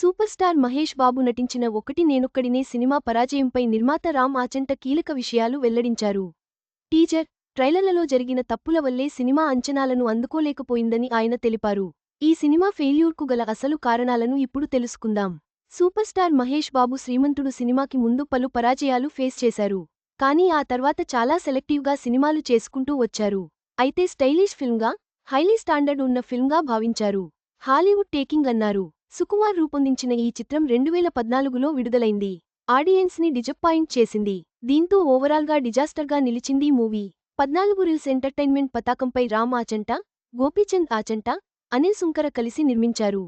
Super star Mahesh బాబు నటించిన ఒకటి నేనొక్కడినే సినిమా పరాజయంపై నిర్మాత రామ్ ఆచంట కీలక విషయాలు వెల్లడించారు. టీజర్ ట్రైలర్లలో జరిగిన తప్పుల వల్లే సినిమా అంచనాలను అందుకోలేకపోయిందని ఆయన తెలిపారు. ఈ సినిమా ఫెయిల్యూర్కు గల అసలు కారణాలను ఇప్పుడు తెలుసుకుందాం. సూపర్ స్టార్ మహేష్ బాబు శ్రీమంతుడు సినిమాకి ముందు పలు పరాజయాలు ఫేస్ చేశారు. కానీ ఆ తర్వాత చాలా సెలెక్టివ్గా సినిమాలు చేసుకుంటూ వచ్చారు. అయితే స్టైలిష్ ఫిల్మ్గా హైలీ స్టాండర్డ్ ఉన్న ఫిల్మ్గా భావించారు. హాలీవుడ్ టేకింగ్ అన్నారు. సుకుమార్ రూపొందించిన ఈ చిత్రం రెండువేల పద్నాలుగులో విడుదలైంది. ఆడియన్స్ని డిజప్పాయింట్ చేసింది. దీంతో ఓవరాల్గా డిజాస్టర్గా నిలిచిందీ మూవీ. పద్నాలుగు రీల్స్ ఎంటర్టైన్మెంట్ పతాకంపై రామ్ ఆచంట గోపీచంద్ ఆచంట అనిల్ సుంకర కలిసి నిర్మించారు.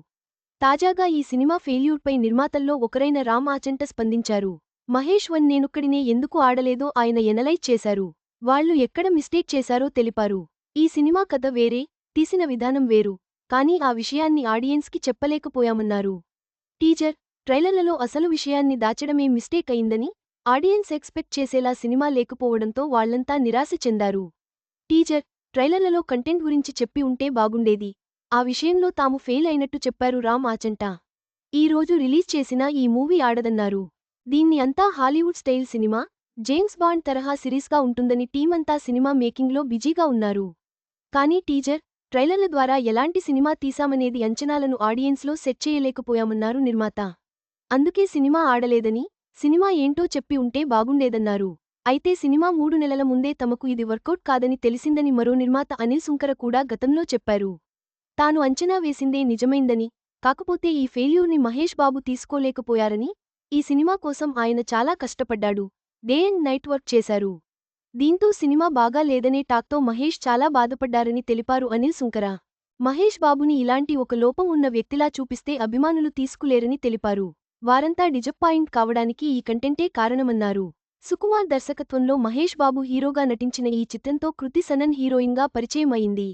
తాజాగా ఈ సినిమా ఫెయిల్యూర్పై నిర్మాతల్లో ఒకరైన రామ్ ఆచంట స్పందించారు. మహేష్ వన్ నేనొక్కడినే ఎందుకు ఆడలేదో ఆయన ఎనలైజ్ చేశారు. వాళ్ళు ఎక్కడ మిస్టేక్ చేశారో తెలిపారు. ఈ సినిమా కథ వేరే తీసిన విధానం వేరు. కానీ ఆ విషయాన్ని ఆడియన్స్కి చెప్పలేకపోయామన్నారు. టీజర్ ట్రైలర్లలో అసలు విషయాన్ని దాచడమే మిస్టేక్ అయిందని ఆడియన్స్ ఎక్స్పెక్ట్ చేసేలా సినిమా లేకపోవడంతో వాళ్ళంతా నిరాశ చెందారు. టీజర్ ట్రైలర్లలో కంటెంట్ గురించి చెప్పి ఉంటే బాగుండేది. ఆ విషయంలో తాము ఫెయిల్ అయినట్టు చెప్పారు రామ్ ఆచంట. ఈ రోజు రిలీజ్ చేసిన ఈ మూవీ ఆడదన్నారు. దీన్ని అంతా Hollywood style cinema James Bond తరహా సిరీస్గా ఉంటుందని టీమంతా సినిమా మేకింగ్లో బిజీగా ఉన్నారు. కానీ టీజర్ ట్రైలర్ల ద్వారా ఎలాంటి సినిమా తీశామనేది అంచనాలను ఆడియన్స్లో సెట్ చేయలేకపోయామన్నారు నిర్మాత. అందుకే సినిమా ఆడలేదని సినిమా ఏంటో చెప్పి ఉంటే బాగుండేదన్నారు. అయితే సినిమా మూడు నెలల ముందే తమకు ఇది వర్కౌట్ కాదని తెలిసిందని మరో నిర్మాత అనిల్ సుంకర కూడా గతంలో చెప్పారు. తాను అంచనా వేసిందే నిజమైందని కాకపోతే ఈ ఫెయిల్యూర్ని మహేష్ బాబు తీసుకోలేకపోయారని ఈ సినిమా కోసం ఆయన చాలా కష్టపడ్డాడు. డే అండ్ నైట్ వర్క్ చేశారు. దీంతో సినిమా బాగా లేదనే టాక్తో మహేష్ చాలా బాధపడ్డారని తెలిపారు అనిల్ సుంకర మహేష్ బాబుని ఇలాంటి ఒక లోపం ఉన్న వ్యక్తిలా చూపిస్తే అభిమానులు తీసుకులేరని తెలిపారు. వారంతా డిజప్పాయింట్ కావడానికి ఈ కంటెంటే కారణమన్నారు. సుకుమార్ దర్శకత్వంలో మహేష్ బాబు హీరోగా నటించిన ఈ చిత్రంతో కృతి సనన్ హీరోయిన్గా పరిచయం అయింది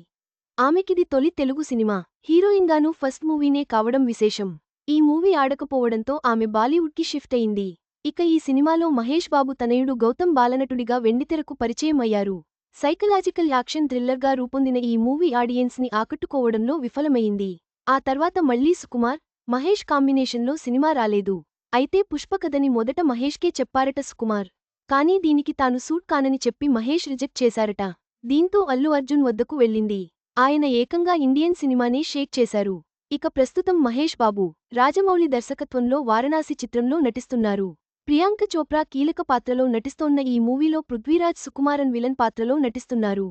ఆమెకిది తొలి తెలుగు సినిమా. హీరోయిన్గానూ ఫస్ట్ మూవీనే కావడం విశేషం. ఈ మూవీ ఆడకపోవడంతో ఆమె బాలీవుడ్కి షిఫ్ట్ అయింది. ఇక ఈ సినిమాలో మహేష్ బాబు తనయుడు గౌతమ్ బాలనటుడిగా వెండితెరకు పరిచయం అయ్యారు సైకలాజికల్ యాక్షన్ థ్రిల్లర్గా రూపొందిన ఈ మూవీ ఆడియన్స్ని ఆకట్టుకోవడంలో విఫలమైంది. ఆ తర్వాత మళ్ళీ సుకుమార్ మహేష్ కాంబినేషన్లో సినిమా రాలేదు. అయితే పుష్పకథని మొదట మహేష్కే చెప్పారట సుకుమార్. కానీ దీనికి తాను సూట్ కానని చెప్పి మహేష్ రిజెక్ట్ చేశారట. దీంతో అల్లు అర్జున్ వద్దకు వెళ్ళింది. ఆయన ఏకంగా ఇండియన్ సినిమానే షేక్ చేశారు. ఇక ప్రస్తుతం మహేష్ బాబు రాజమౌళి దర్శకత్వంలో వారణాసి చిత్రంలో నటిస్తున్నారు. ప్రియాంక చోప్రా కీలక పాత్రలో నటిస్తోన్న ఈ మూవీలో పృథ్వీరాజ్ సుకుమారన్ విలన్ పాత్రలో నటిస్తున్నారు.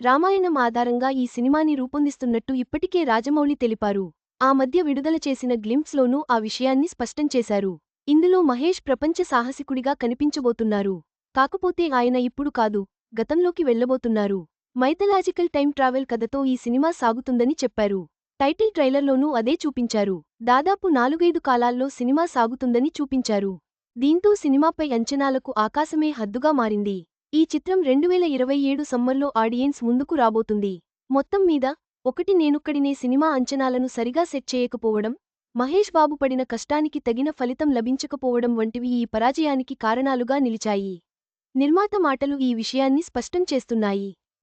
రామాయణం ఆధారంగా ఈ సినిమాని రూపొందిస్తున్నట్టు ఇప్పటికే రాజమౌళి తెలిపారు. ఆ మధ్య విడుదల చేసిన గ్లింప్స్లోనూ ఆ విషయాన్ని స్పష్టం చేశారు. ఇందులో మహేష్ ప్రపంచ సాహసికుడిగా కనిపించబోతున్నారు. కాకపోతే ఆయన ఇప్పుడు కాదు గతంలోకి వెళ్ళబోతున్నారు మైథలాజికల్ టైం ట్రావెల్ కథతో ఈ సినిమా సాగుతుందని చెప్పారు. టైటిల్ ట్రైలర్లోనూ అదే చూపించారు. దాదాపు నాలుగైదు కాలాల్లో సినిమా సాగుతుందని చూపించారు. దీంతో సినిమాపై అంచనాలకు ఆకాశమే హద్దుగా మారింది. ఈ చిత్రం రెండువేల ఇరవై ఏడు సమ్మర్లో ఆడియన్స్ ముందుకు రాబోతుంది. మొత్తం మీద ఒకటి నేనుక్కడినే సినిమా అంచనాలను సరిగా సెట్ చేయకపోవడం మహేష్ బాబు పడిన కష్టానికి తగిన ఫలితం లభించకపోవడం వంటివి ఈ పరాజయానికి కారణాలుగా నిలిచాయి. నిర్మాత మాటలు ఈ విషయాన్ని స్పష్టం చేస్తున్నాయి.